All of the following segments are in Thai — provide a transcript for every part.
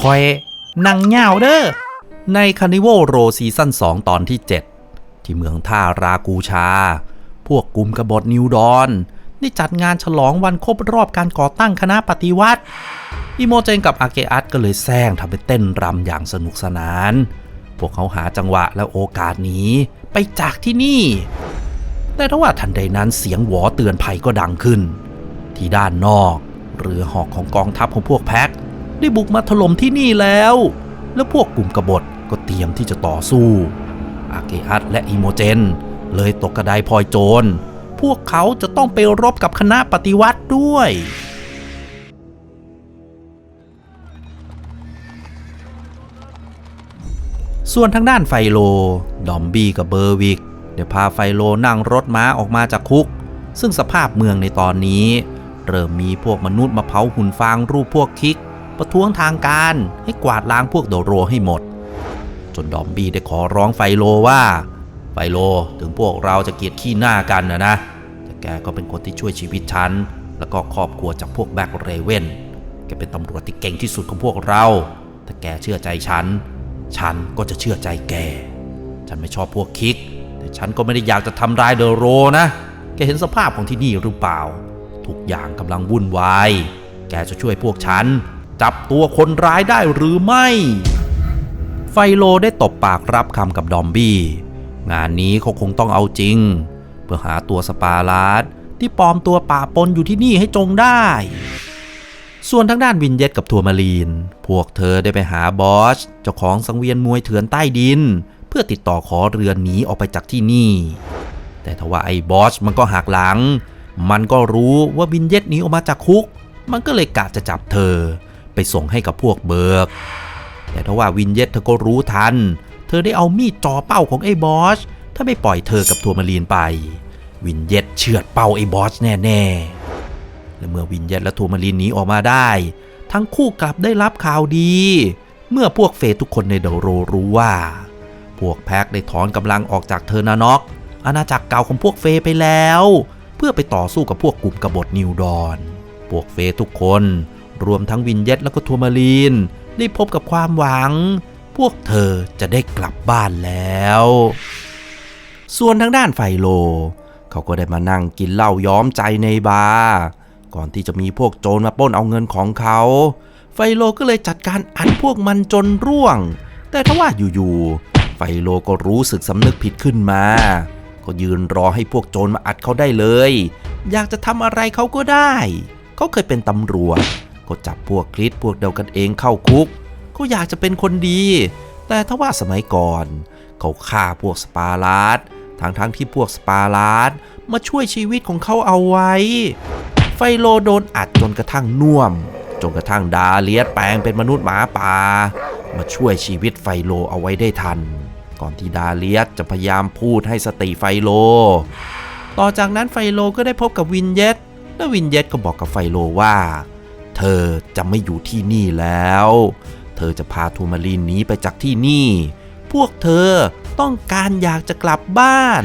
คอยนังเง่าเด้อ ในคานิวโรซีซั่น2 ตอนที่ 7 ที่เมืองท่ารากูชา พวกกลุ่มกบฏนิวดอนได้จัดงานฉลองวันครบรอบการก่อตั้งคณะปฏิวัติ อิโมเจนกับอาเกอัตก็เลยแซงทำเป็นเต้นรำอย่างสนุกสนาน พวกเขาหาจังหวะและโอกาสนี้ไปจากที่นี่ แต่ทว่าทันใดนั้นเสียงหวอเตือนภัยก็ดังขึ้น ที่ด้านนอก เรือหอกของกองทัพของพวกแพ็ค ได้บุกมาถล่มที่นี่แล้ว แล้วพวกกลุ่มกบฏก็เตรียมที่จะต่อสู้ อาเกอัตและอิโมเจน เลยตกกระไดพลอยโจร พวกเขาจะต้องไปรบกับคณะปฏิวัติด้วย ส่วนทางด้านไฟโล ดอมบี้กับเบอร์วิกได้พาไฟโลนั่งรถม้าออกมาจากคุก ซึ่งสภาพเมืองในตอนนี้ เริ่มมีพวกมนุษย์มาเผาหุ่นฟางรูปพวกคิก ประท้วงทางการ ให้กวาดล้างพวกโดโรให้หมด จนดอมบี้ได้ขอร้องไฟโลว่า ไฟโลถึงพวกเราจะเกลียดขี้หน้ากันนะนะแต่แกก็เป็นคนที่ช่วยชีวิตฉัน แล้วก็ครอบครัวจากพวกแบ็กเรเวนแกเป็นตำรวจที่เก่งที่สุดของพวกเรา ถ้าแกเชื่อใจฉัน ฉันก็จะเชื่อใจแก ฉันไม่ชอบพวกคิก แต่ฉันก็ไม่ได้อยากจะทำร้ายเดโรนะ แกเห็นสภาพของที่นี่หรือเปล่า ทุกอย่างกำลังวุ่นวาย แกจะช่วยพวกฉัน จับตัวคนร้ายได้หรือไม่ ไฟโลได้ตบปากรับคำกับดอมบี้ งานนี้เขาคงต้องเอาจริง เพื่อหาตัวสปาลาดที่ปลอมตัวป่าปนอยู่ที่นี่ให้จงได้ ส่วนทางด้านวินเยตกับทัวร์มาลีน พวกเธอได้ไปหาบอสเจ้าของสังเวียนมวยเถื่อนใต้ดิน เพื่อติดต่อขอเรือหนีออกไปจากที่นี่ แต่ทว่าไอ้บอสมันก็หักหลัง มันก็รู้ว่าวินเยตหนีออกมาจากคุก มันก็เลยกะจะจับเธอ ส่งให้กับพวกเบิร์กแต่ทว่าวินเยตเธอก็รู้ทัน เธอได้เอามีดจ่อเป้าของไอ้บอส ถ้าไม่ปล่อยเธอกับทัวร์มาลีนไป วินเยตเฉือดเป้าไอ้บอสแน่ๆ และเมื่อวินเยตและทัวร์มาลีนหนีออกมาได้ ทั้งคู่กลับได้รับข่าวดี เมื่อพวกเฟย์ทุกคนในเดอะโรรู้ว่า พวกแพ็กได้ถอนกำลังออกจากเทอร์นานอกอาณาจักรเก่าของพวกเฟย์ไปแล้ว เพื่อไปต่อสู้กับพวกกลุ่มกบฏนิวดอน พวกเฟย์ทุกคน รวมทั้งวินเยตและก็ทัวร์มาลีนได้พบกับความหวัง พวกเธอจะได้กลับบ้านแล้ว ส่วนทางด้านไฟโล เขาก็ได้มานั่งกินเหล้าย้อมใจในบาร์ก่อนที่จะมีพวกโจรมาปล้นเอาเงินของเขา ไฟโลก็เลยจัดการอัดพวกมันจนร่วง แต่ทว่าอยู่ๆ ไฟโลก็รู้สึกสำนึกผิดขึ้นมา ก็ยืนรอให้พวกโจรมาอัดเขาได้เลย อยากจะทำอะไรเขาก็ได้ เขาเคยเป็นตำรวจ ก็จับพวกคลิสพวกเดียวกันเองเข้าคุกเขาอยากจะเป็นคนดี แต่ทว่าสมัยก่อน เขาฆ่าพวกสปาร์ลาดทั้งทั้งๆที่พวกสปาร์ลาดมาช่วยชีวิตของเขาเอาไว้ ไฟโลโดนอัดจนกระทั่งน่วม จนกระทั่งดาเลียสแปลงเป็นมนุษย์หมาป่า มาช่วยชีวิตไฟโลเอาไว้ได้ทัน ก่อนที่ดาเลียสจะพยายามพูดให้สติไฟโล ต่อจากนั้นไฟโลก็ได้พบกับวินเยตและวินเยตก็บอกกับไฟโลว่า เธอจะไม่อยู่ที่นี่แล้ว เธอจะพาทูมารีนหนีไปจากที่นี่ พวกเธอต้องการอยากจะกลับบ้าน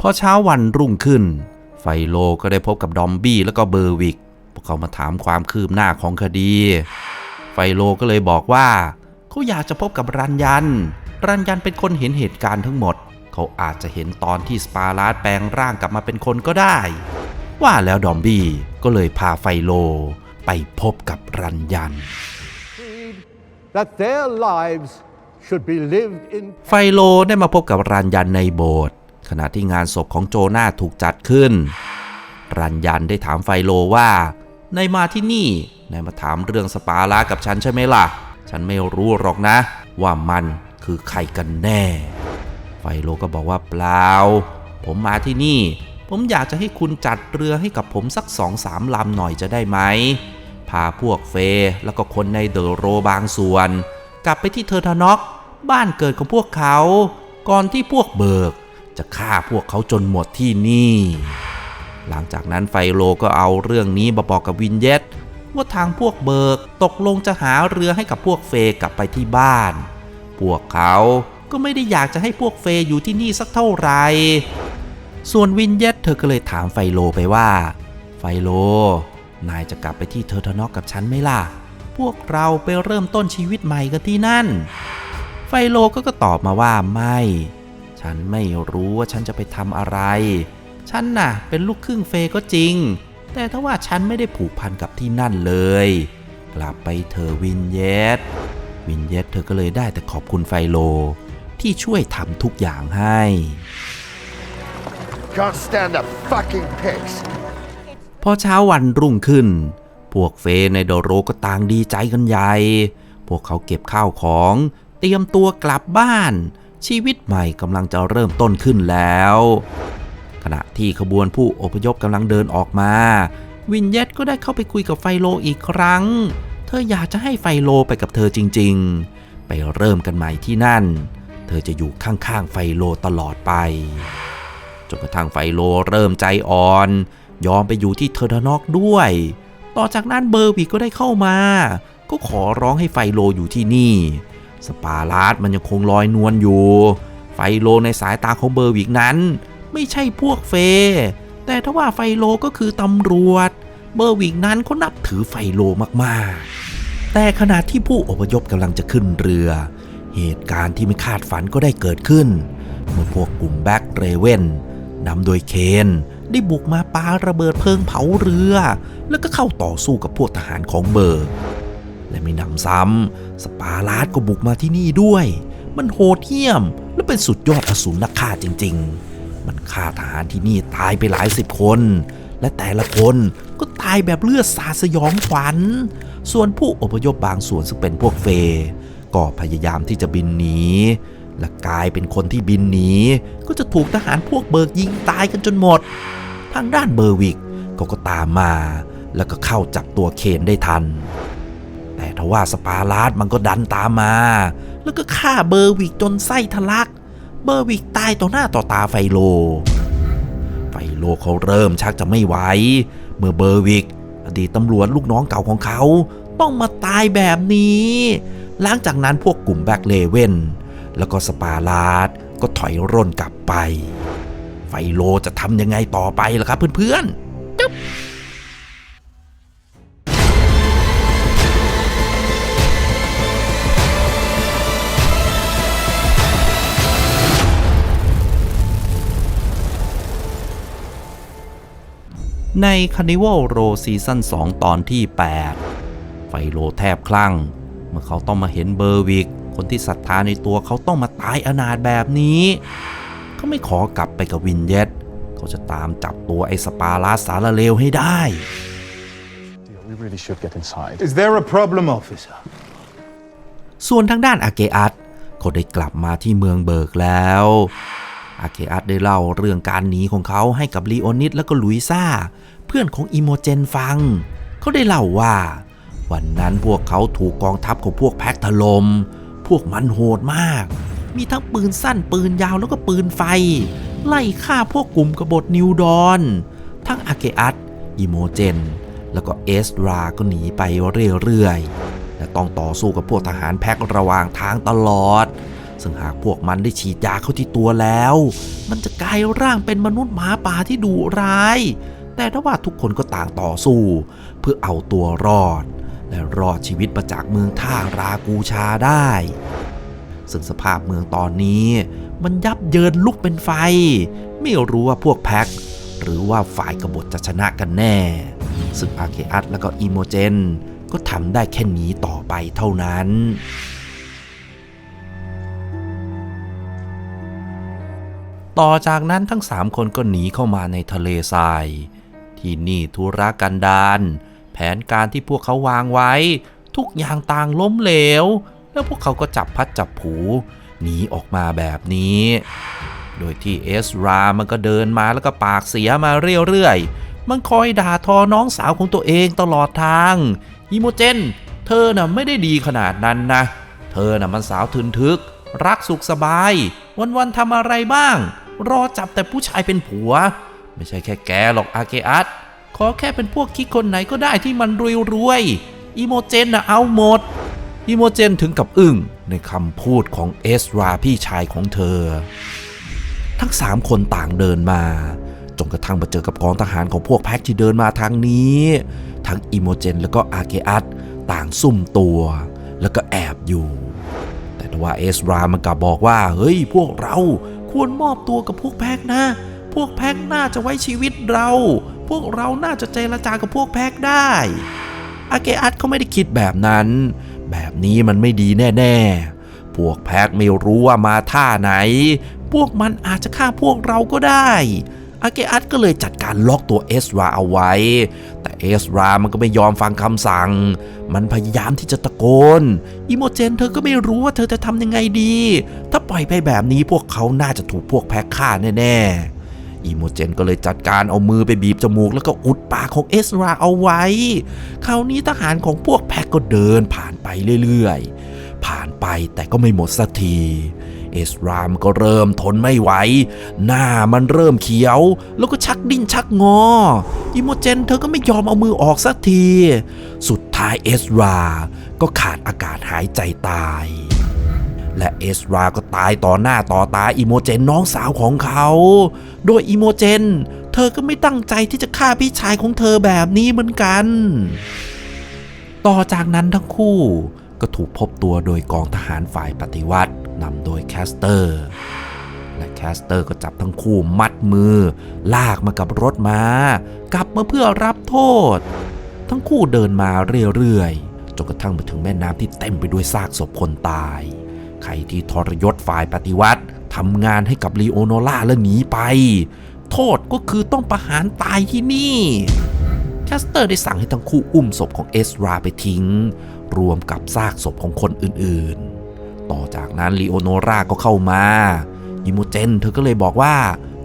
พอเช้าวันรุ่งขึ้น ไฟโลก็ได้พบกับดอมบี้แล้วก็เบอร์วิก พวกเขามาถามความคืบหน้าของคดี ไฟโลก็เลยบอกว่า เขาอยากจะพบกับรันยัน รันยันเป็นคนเห็นเหตุการณ์ทั้งหมด เขาอาจจะเห็นตอนที่สปาร์ลาดแปลงร่างกลับมาเป็นคนก็ได้ ว่าแล้วดอมบี้ก็เลยพาไฟโลไปพบกับรันยัน that their lives should be lived in ไฟโลได้มาพบกับรันยันในโบสถ์ขณะที่งานศพของโจนาถูกจัดขึ้น รันยันได้ถามไฟโลว่านายมาที่นี่นายมาถามเรื่องสปาลากับฉันใช่ไหมล่ะ ฉันไม่รู้หรอกนะ ว่ามันคือใครกันแน่ ไฟโลก็บอกว่าเปล่า ผมมาที่นี่ ผมอยากจะให้คุณจัดเรือให้กับผมสักสองสามลำหน่อยจะได้ไหม พาพวกเฟยแล้วก็คนในเดอะโรบางส่วน กลับไปที่เทอร์ทานอกบ้านเกิดของพวกเขา ก่อนที่พวกเบิก จะฆ่าพวกเขาจนหมดที่นี่ หลังจากนั้นไฟโลก็เอาเรื่องนี้มาบอกกับวินเยตว่าทางพวกเบิกตกลงจะหาเรือให้กับพวกเฟกลับไปที่บ้าน พวกเขา ก็ไม่ได้อยากจะให้พวกเฟย์อยู่ที่นี่สักเท่าไหร่ ส่วนวินเยตเธอก็เลยถามไฟโลไปว่า ไฟโล นายจะกลับไปที่เทอร์ทนอกกับฉันไหมล่ะ พวกเราไปเริ่มต้นชีวิตใหม่กันที่นั่น ไฟโลก็ก็ตอบมาว่าไม่ ฉันไม่รู้ว่าฉันจะไปทำอะไร ฉันน่ะ เป็นลูกครึ่งเฟย์ก็จริง แต่ถ้าว่าฉันไม่ได้ผูกพันกับที่นั่นเลย กลับไปเธอวินเยตวินเยตเธอก็เลยได้แต่ขอบคุณไฟโล ที่ช่วยทำทุกอย่างให้ Can't stand the fucking pigs. พอเช้าวันรุ่งขึ้น พวกเฟย์ในโดโรก็ต่างดีใจกันใหญ่ พวกเขาเก็บข้าวของ เตรียมตัวกลับบ้าน ชีวิตใหม่กำลังจะเริ่มต้นขึ้นแล้ว ขณะที่ขบวนผู้อพยพกำลังเดินออกมา วินเยตก็ได้เข้าไปคุยกับไฟโลอีกครั้ง เธออยากจะให้ไฟโลไปกับเธอจริง ๆ ไปเริ่มกันใหม่ที่นั่น เธอจะอยู่ข้างๆไฟโลตลอดไป จนกระทั่งไฟโลเริ่มใจอ่อน ยอมไปอยู่ที่เทอร์ทนอกด้วย ต่อจากนั้นเบอร์วิกก็ได้เข้ามา ก็ขอร้องให้ไฟโลอยู่ที่นี่ สปาลาสมันยังคงลอยนวลอยู่ ไฟโลในสายตาของเบอร์วิกนั้น ไม่ใช่พวกเฟย์แต่ถ้าว่าไฟโลก็คือตำรวจ เบอร์วิกนั้นเขานับถือไฟโลมากๆ แต่ขณะที่ผู้อพยพกำลังจะขึ้นเรือ เหตุการณ์ที่ไม่คาดฝันก็ได้เกิดขึ้น เมื่อพวกกลุ่มแบ็กเรเวนนำโดยเคนได้บุกมาปาระเบิดเพลิงเผาเรือ แล้วก็เข้าต่อสู้กับพวกทหารของเบิร์ และไม่นำซ้ำสปาร์ลาสก็บุกมาที่นี่ด้วย มันโหดเหี้ยม และเป็นสุดยอดอสูรนักฆ่าจริง ๆ มันฆ่าทหารที่นี่ตายไปหลายสิบคน และแต่ละคนก็ตายแบบเลือดสาดสยองขวัญ ส่วนผู้อพยพบางส่วนซึ่งเป็นพวกเฟ ก็พยายามที่จะบินหนี และกลายเป็นคนที่บินหนี ก็จะถูกทหารพวกเบิกยิงตายกันจนหมด ทางด้านเบอร์วิกก็ก็ตามมา แล้วก็เข้าจับตัวเคนได้ทัน แต่ทว่าสปาลาสมันก็ดันตามมา แล้วก็ฆ่าเบอร์วิกจนไส้ทะลัก เบอร์วิกตายต่อหน้าต่อตาไฟโล ไฟโลเขาเริ่มชักจะไม่ไหว เมื่อเบอร์วิกอดีตตำรวจลูกน้องเก่าของเขา ต้องมาตายแบบนี้ หลังจากนั้นพวกกลุ่มแบ็กเลเว่นแล้วก็สปาลาดก็ถอยร่นกลับไป ไฟโลจะทำยังไงต่อไปล่ะครับเพื่อนๆจึ๊บใน Carnival Row ซีซั่น2ตอนที่ 8 ไฟโลแทบคลั่ง มื่อเขาต้องมาเห็นเบอร์วิก คนที่ศรัทธาในตัวเขาต้องมาตายอนาถแบบนี้ เขาไม่ขอกลับไปกับวินเยตเขาจะตามจับตัวไอ้สปาลาสสารเลวให้ได้ We really should get inside. Is there a problem, officer? ส่วนทางด้านอาเกอัตเขาได้กลับมาที่เมืองเบิร์กแล้ว อาเกอัตได้เล่าเรื่องการหนีของเขาให้กับลีโอนิดและก็ลุยซ่า เพื่อนของอิโมเจนฟัง เขาได้เล่าว่า วันนั้นพวกเขาถูกกองทัพของพวกแพ็กถลม่มพวกมันโหดมาก มีทั้งปืนสั้นปืนยาวแล้วก็ปืนไฟ ไล่ฆ่าพวกกลุ่มกบฏนิวดอน ทั้งอาเกอัตอิโมเจน แล้วก็เอสราก็หนีไปเรื่อยๆและต้องต่อสู้กับพวกทหารแพ็กระหว่างทางตลอด ซึ่งหากพวกมันได้ฉีดยาเข้าที่ตัวแล้ว มันจะกลายร่างเป็นมนุษย์หมาป่าที่ดุร้ายแต่ถ้าว่าทุกคนก็ต่างต่อสู้ เพื่อเอาตัวรอด และรอดชีวิตมาจากเมืองท่ารากูชาได้ ซึ่งสภาพเมืองตอนนี้มันยับเยินลุกเป็นไฟ ไม่รู้ว่าพวกแพ็กหรือว่าฝ่ายกบฏจะชนะกันแน่ ซึ่งอาเคอัตและก็อีโมเจน ก็ทำได้แค่นี้ต่อไปเท่านั้นต่อจากนั้นทั้งสามคนก็หนีเข้ามาในทะเลทราย ที่นี่ธุรกันดาร แผนการที่พวกเขาวางไว้ ทุกอย่างต่างล้มเหลว แล้วพวกเขาก็จับพัดจับผูหนีออกมาแบบนี้ โดยที่เอสรามันก็เดินมาแล้วก็ปากเสียมาเรื่อยๆ มันคอยด่าทอน้องสาวของตัวเองตลอดทางอีโมเจน เธอน่ะไม่ได้ดีขนาดนั้นนะ เธอน่ะมันสาวทึนทึก รักสุขสบาย วันๆทำอะไรบ้าง รอจับแต่ผู้ชายเป็นผัว ไม่ใช่แค่แกหรอกอาเกอัต ขอแค่เป็นพวกคิดคนไหนก็ได้ที่มันรวยๆอีโมเจนนะเอาหมดอีโมเจนถึงกับอึ้งในคำพูดของเอสราพี่ชายของเธอ ทั้งสามคนต่างเดินมาจนกระทั่งมาเจอกับกองทหารของพวกแพ็กที่เดินมาทางนี้ ทั้งอิโมเจนแล้วก็อาเกอัตต่างซุ่มตัว แล้วก็แอบอยู่ แต่ว่าเอสรามันกลับบอกว่า เฮ้ยพวกเราควรมอบตัวกับพวกแพ็กนะ พวกแพ็กน่าจะไว้ชีวิตเรา พวกเราน่าจะเจรจากับพวกแพ็กได้อาเกอัตเขาไม่ได้คิดแบบนั้น แบบนี้มันไม่ดีแน่ ๆ พวกแพ็กไม่รู้ว่ามาท่าไหน พวกมันอาจจะฆ่าพวกเราก็ได้อาเกอัตก็เลยจัดการล็อกตัวเอสราเอาไว้ แต่เอสรามันก็ไม่ยอมฟังคำสั่ง มันพยายามที่จะตะโกน อิโมเจนเธอก็ไม่รู้ว่าเธอจะทำยังไงดี ถ้าปล่อยไปแบบนี้พวกเขาน่าจะถูกพวกแพ็กฆ่าแน่ ๆ อีโมเจนก็เลยจัดการเอามือไปบีบจมูก แล้วก็อุดปากของเอสราเอาไว้ คราวนี้ทหารของพวกแพ็กก็เดินผ่านไปเรื่อยๆ ผ่านไปแต่ก็ไม่หมดสักทีเอสรามก็เริ่มทนไม่ไหว หน้ามันเริ่มเขียว แล้วก็ชักดิ้นชักงอ อิโมเจนเธอก็ไม่ยอมเอามือออกสักที สุดท้ายเอสรา ก็ขาดอากาศหายใจตาย และเอสราก็ตายต่อหน้าต่อตาอิโมเจนน้องสาวของเขา โดยอิโมเจน เธอก็ไม่ตั้งใจที่จะฆ่าพี่ชายของเธอแบบนี้เหมือนกัน ต่อจากนั้นทั้งคู่ก็ถูกพบตัวโดยกองทหารฝ่ายปฏิวัตินำโดยแคสเตอร์ และแคสเตอร์ก็จับทั้งคู่มัดมือ ลากมากับรถมา กลับมาเพื่อรับโทษ ทั้งคู่เดินมาเรื่อยๆจนกระทั่งมาถึงแม่น้ำที่เต็มไปด้วยซากศพคนตาย ใครที่ทรยศฝ่ายปฏิวัติทำงานให้กับลีโอโนล่าและหนีไป โทษก็คือต้องประหารตายที่นี่แคสเตอร์ได้สั่งให้ทั้งคู่อุ้มศพของเอสราไปทิ้ง รวมกับซากศพของคนอื่นๆ ต่อจากนั้นลีโอโนราก็เข้ามาอิโมเจนเธอก็เลยบอกว่า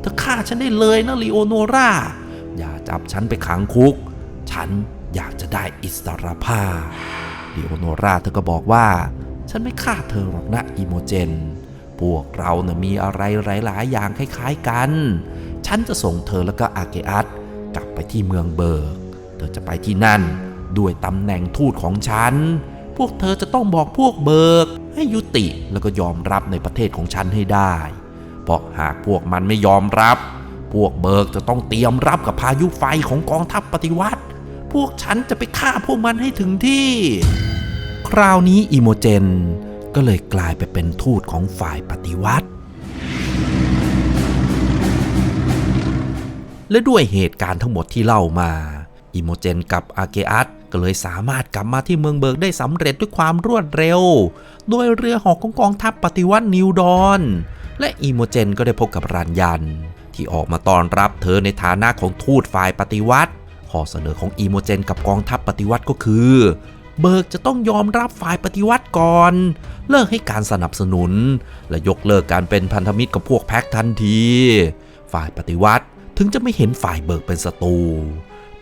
เธอฆ่าฉันได้เลยนะลีโอโนรา อย่าจับฉันไปขังคุก ฉันอยากจะได้อิสรภาพลีโอโนราเธอก็บอกว่า ฉันไม่ฆ่าเธอหรอกนะอิโมเจน พวกเรานะ่ะมีอะไรหลายๆอย่างคล้ายๆกัน ฉันจะส่งเธอแล้วก็อาเกอัตกลับไปที่เมืองเบิร์ก เธอจะไปที่นั่น ด้วยตำแหน่งทูตของฉัน พวกเธอจะต้องบอกพวกเบิร์ก ให้ยุติแล้วก็ยอมรับในประเทศของฉันให้ได้ เพราะหากพวกมันไม่ยอมรับ พวกเบิร์กจะต้องเตรียมรับกับพายุไฟของกองทัพปฏิวัติ พวกฉันจะไปฆ่าพวกมันให้ถึงที่ คราวนี้อิโมเจนก็เลยกลายไปเป็นทูตของฝ่ายปฏิวัติ และด้วยเหตุการณ์ทั้งหมดที่เล่ามาอิโมเจนกับอาเกอัตก็เลยสามารถกลับมาที่เมืองเบิร์กได้สำเร็จด้วยความรวดเร็ว โดยเรือหอกของกองทัพปฏิวัตินิวดอน และอิโมเจนก็ได้พบกับรันยัน ที่ออกมาต้อนรับเธอในฐานะของทูตฝ่ายปฏิวัติ ข้อเสนอของอิโมเจนกับกองทัพปฏิวัติก็คือ เบิกจะต้องยอมรับฝ่ายปฏิวัติก่อน เลิกให้การสนับสนุน และยกเลิกการเป็นพันธมิตรกับพวกแพ็กทันที ฝ่ายปฏิวัติถึงจะไม่เห็นฝ่ายเบิกเป็นศัตรู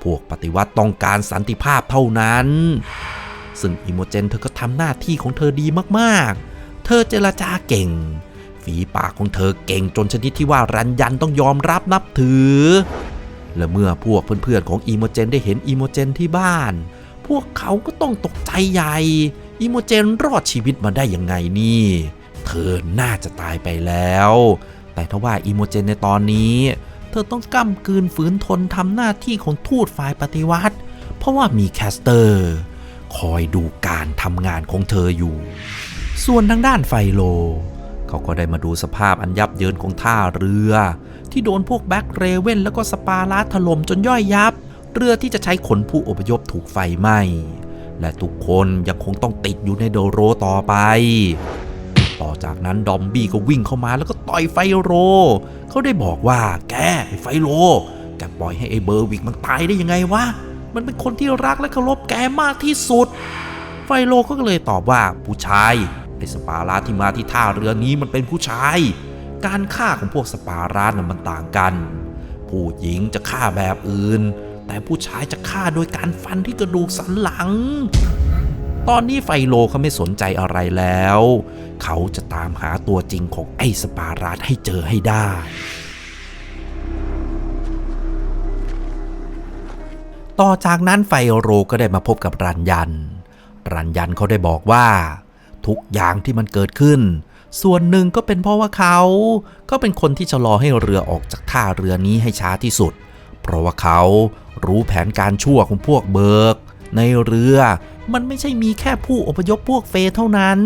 พวกปฏิวัติต้องการสันติภาพเท่านั้น ซึ่งอิโมเจนเธอก็ทำหน้าที่ของเธอดีมากๆ เธอเจรจาเก่ง ฝีปากของเธอเก่งจนชนิดที่ว่ารันยันต้องยอมรับนับถือและเมื่อพวกเพื่อนๆของอีโมเจนได้เห็นอีโมเจนที่บ้าน พวกเขาก็ต้องตกใจใหญ่อีโมเจนรอดชีวิตมาได้ยังไงนี่ เธอน่าจะตายไปแล้ว แต่ทว่าอีโมเจนในตอนนี้ เธอต้องก้ำกืนฝืนทนทำหน้าที่ของทูตฝ่ายปฏิวัติ เพราะว่ามีแคสเตอร์ คอยดูการทำงานของเธออยู่ ส่วนทางด้านไฟโล เขาก็ได้มาดูสภาพอันยับเยินของท่าเรือ ที่โดนพวกแบ็กเรเว่นแล้วก็สปาร์ลาถล่มจนย่อยยับ เรือที่จะใช้ขนผู้อพยพถูกไฟไหม้และทุกคนยังคงต้องติดอยู่ในโดโรต่อไป ต่อจากนั้นดอมบี้ก็วิ่งเข้ามาแล้วก็ต่อยไฟโร เขาได้บอกว่าแกไฟโรแกปล่อยให้ไอ้เบอร์วิกมันตายได้ยังไงวะ มันเป็นคนที่รักและเคารพแกมากที่สุด ไฟโลก็เลยตอบว่าผู้ชายไอสปาราที่มาที่ท่าเรือนี้มันเป็นผู้ชาย การฆ่าของพวกสปาราน่ะมันต่างกัน ผู้หญิงจะฆ่าแบบอื่น แต่ผู้ชายจะฆ่าโดยการฟันที่กระดูกสันหลัง ตอนนี้ไฟโลเขาไม่สนใจอะไรแล้ว เขาจะตามหาตัวจริงของไอ้สปาราให้เจอให้ได้ต่อจากนั้นไฟโรก็ได้มาพบกับรันยัน รันยันเขาได้บอกว่า ทุกอย่างที่มันเกิดขึ้น ส่วนหนึ่งก็เป็นเพราะว่าเขา ก็เป็นคนที่ชะลอให้เรือออกจากท่าเรือนี้ให้ช้าที่สุด เพราะว่าเขารู้แผนการชั่วของพวกเบิก ในเรือมันไม่ใช่มีแค่ผู้อพยพพวกเฟเท่านั้น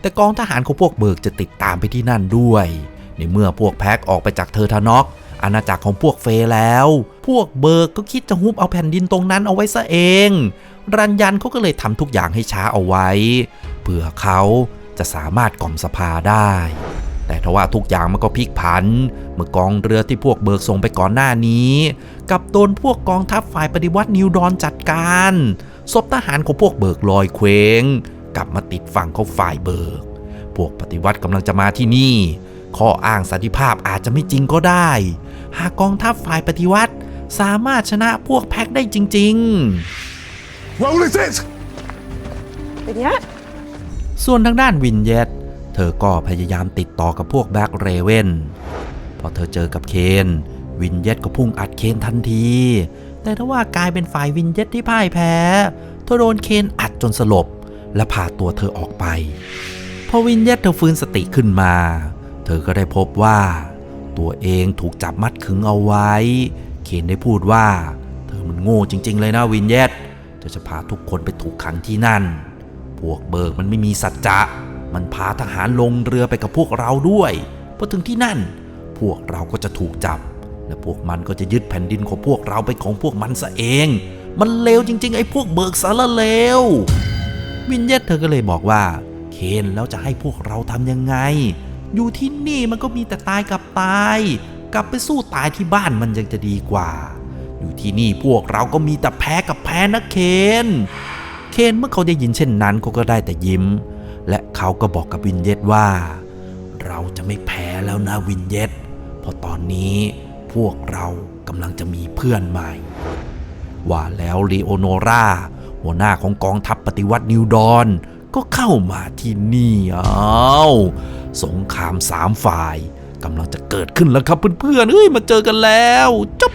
แต่กองทหารของพวกเบิกจะติดตามไปที่นั่นด้วย ในเมื่อพวกแพ็กออกไปจากเทอร์ทานอกอาณาจักรของพวกเฟแล้ว พวกเบิกก็คิดจะฮุบเอาแผ่นดินตรงนั้นเอาไว้ซะเอง รันยันเขาก็เลยทำทุกอย่างให้ช้าเอาไว้ เพื่อเขาจะสามารถกล่อมสภาได้ ทว่าทุกอย่างมันก็พลิกผัน เมื่อกองเรือที่พวกเบิกส่งไปก่อนหน้านี้กลับโดนพวกกองทัพฝ่ายปฏิวัตินิวดอนจัดการศพทหารของพวกเบิกลอยเคว้ง กลับมาติดฝั่งของฝ่ายเบิก พวกปฏิวัติกำลังจะมาที่นี่ ข้ออ้างสันติภาพอาจจะไม่จริงก็ได้ หากกองทัพฝ่ายปฏิวัติสามารถชนะพวกแพ็กได้จริงๆ Roll is it? เป็นเนี้ยส่วนทางด้านวินเยตเธ อก็พยายามติดต่อกับพวกแบ็กเรเวนพอเธอเจอกับเคน วินเยตก็พุ่งอัดเคนทันที แต่ถ้าว่ากลายเป็นฝ่ายวินเยตที่พ่ายแพ้ เธอโดนเคนอัดจนสลบ และพาตัวเธอออกไป พอวินเยตเธอฟื้นสติขึ้นมา เธอก็ได้พบว่า ตัวเองถูกจับมัดขึงเอาไว้ เคนได้พูดว่า เธอมันโง่จริง ๆ เลยนะวินเยตเธอจะพาทุกคนไปถูกขังที่นั่น พวกเบิกมันไม่มีสัจจะ มันพาทหารลงเรือไปกับพวกเราด้วยพอถึงที่นั่น พวกเราก็จะถูกจับ และพวกมันก็จะยึดแผ่นดินของพวกเราไปของพวกมันซะเอง มันเลวจริง ๆ ไอ้พวกเบิกสารเลววินเยตเธอก็เลยบอกว่า เคนแล้วจะให้พวกเราทำยังไง อยู่ที่นี่มันก็มีแต่ตายกับตาย กลับไปสู้ตายที่บ้านมันยังจะดีกว่า อยู่ที่นี่พวกเราก็มีแต่แพ้กับแพ้นะเคน เคนเมื่อเขาได้ยินเช่นนั้นเขาก็ได้แต่ยิ้ม เขาก็บอกกับวินเยตว่า เราจะไม่แพ้แล้วนะวินเยตเพราะตอนนี้พวกเรากำลังจะมีเพื่อนใหม่ ว่าแล้วลีโอโนราหัวหน้าของกองทัพปฏิวัตินิวดอนก็เข้ามาที่นี่อ้าวสงครามสามฝ่ายกำลังจะเกิดขึ้นแล้วครับเพื่อนๆเอ้ยมาเจอกันแล้วจบ